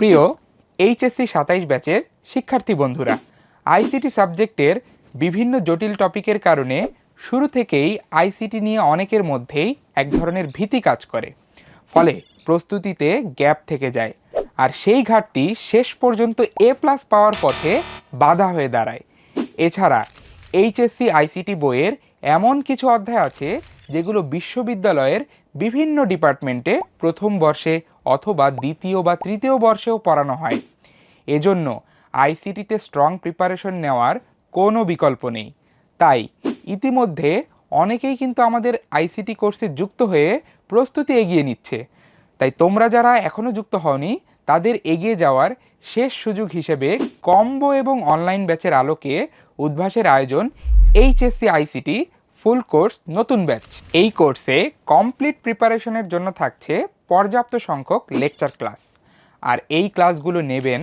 প্রিয় এইচএসসি সাতাইশ ব্যাচের শিক্ষার্থী বন্ধুরা, আইসিটি সাবজেক্টের বিভিন্ন জটিল টপিকের কারণে শুরু থেকেই আইসিটি নিয়ে অনেকের মধ্যেই এক ধরনের ভীতি কাজ করে। ফলে প্রস্তুতিতে গ্যাপ থেকে যায় আর সেই ঘাটতি শেষ পর্যন্ত এ প্লাস পাওয়ার পথে বাধা হয়ে দাঁড়ায়। এছাড়া এইচএসসি আইসিটি বইয়ের এমন কিছু অধ্যায় আছে যেগুলো বিশ্ববিদ্যালয়ের বিভিন্ন ডিপার্টমেন্টে প্রথম বর্ষে অথবা দ্বিতীয় বা তৃতীয় বর্ষেও পড়ানো হয়। এজন্য আইসিটিতে স্ট্রং প্রিপারেশন নেওয়ার কোনো বিকল্প নেই। তাই ইতিমধ্যে অনেকেই কিন্তু আমাদের আইসিটি কোর্সে যুক্ত হয়ে প্রস্তুতি এগিয়ে নিচ্ছে। তাই তোমরা যারা এখনও যুক্ত হওনি, তাদের এগিয়ে যাওয়ার শেষ সুযোগ হিসেবে কম্বো এবং অনলাইন ব্যাচের আলোকে উদ্ভাসের আয়োজন এইচএসসি আইসিটি ফুল কোর্স নতুন ব্যাচ এই কোর্সে কমপ্লিট প্রিপারেশনের জন্য থাকছে পর্যাপ্ত সংখ্যক লেকচার ক্লাস আর এই ক্লাসগুলো নেবেন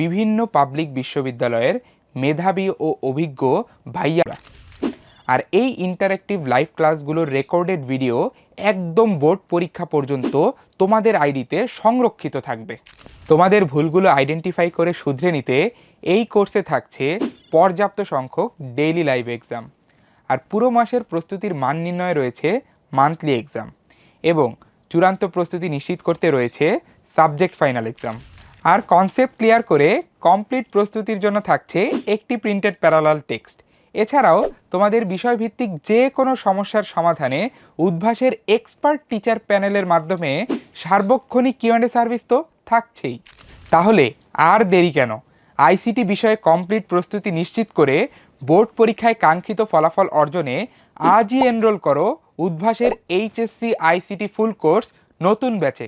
বিভিন্ন পাবলিক বিশ্ববিদ্যালয়ের মেধাবী ও অভিজ্ঞ ভাইয়ারা। আর এই ইন্টারেক্টিভ লাইভ ক্লাসগুলোর রেকর্ডেড ভিডিও একদম বোর্ড পরীক্ষা পর্যন্ত তোমাদের আইডিতে সংরক্ষিত থাকবে। তোমাদের ভুলগুলো আইডেন্টিফাই করে শুধরে নিতে এই কোর্সে থাকছে পর্যাপ্ত সংখ্যক ডেইলি লাইভ এক্সাম আর পুরো মাসের প্রস্তুতির মান নির্ণয় রয়েছে মান্থলি এক্সাম এবং চূড়ান্ত প্রস্তুতি নিশ্চিত করতে রয়েছে সাবজেক্ট ফাইনাল এক্সাম। আর কনসেপ্ট ক্লিয়ার করে কমপ্লিট প্রস্তুতির জন্য থাকছে একটি প্রিন্টেড প্যারালাল টেক্সট এছাড়াও তোমাদের বিষয়ভিত্তিক যে কোনো সমস্যার সমাধানে উদ্ভাসের এক্সপার্ট টিচার প্যানেলের মাধ্যমে সার্বক্ষণিক কিউএন্ডে সার্ভিস তো থাকছেই। তাহলে আর দেরি কেন? আইসিটি বিষয়ে কমপ্লিট প্রস্তুতি নিশ্চিত করে বোর্ড পরীক্ষায় কাঙ্ক্ষিত ফলাফল অর্জনে আজই এনরোল করো উদ্ভাসের এইচএসসি আইসিটি ফুল কোর্স নতুন ব্যাচে।